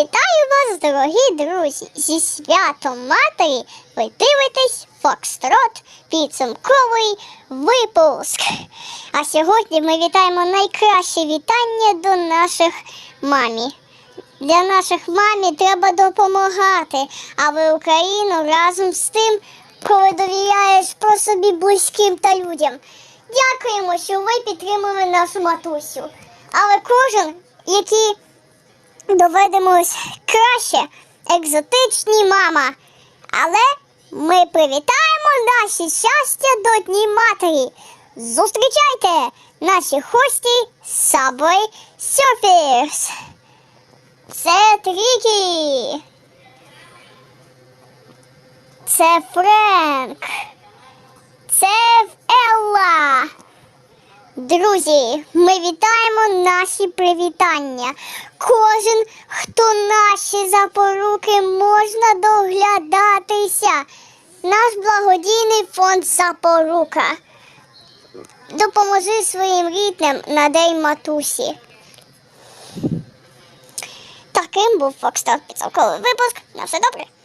Вітаю вас, дорогі друзі! Зі святом матері ви дивитесь Фокстрот підсумковий випуск. А сьогодні ми вітаємо найкраще вітання до наших мамі. Для наших мамі треба допомагати, а в Україну разом з тим, коли довіряєш про собі близьким та людям. Дякуємо, що ви підтримали нашу матусю. Але кожен, який доведемось краще, екзотичні мама. Але ми привітаємо наші щастя до Дні Матері. Зустрічайте наші гості Subway Surfers. Це Трікі. Це Френк. Друзі, ми вітаємо наші привітання. Кожен, хто наші запоруки можна доглядатися. Наш благодійний фонд Запорука. Допоможи своїм рідним на день матусі. Таким був Фокстар підсумковий випуск. На все добре.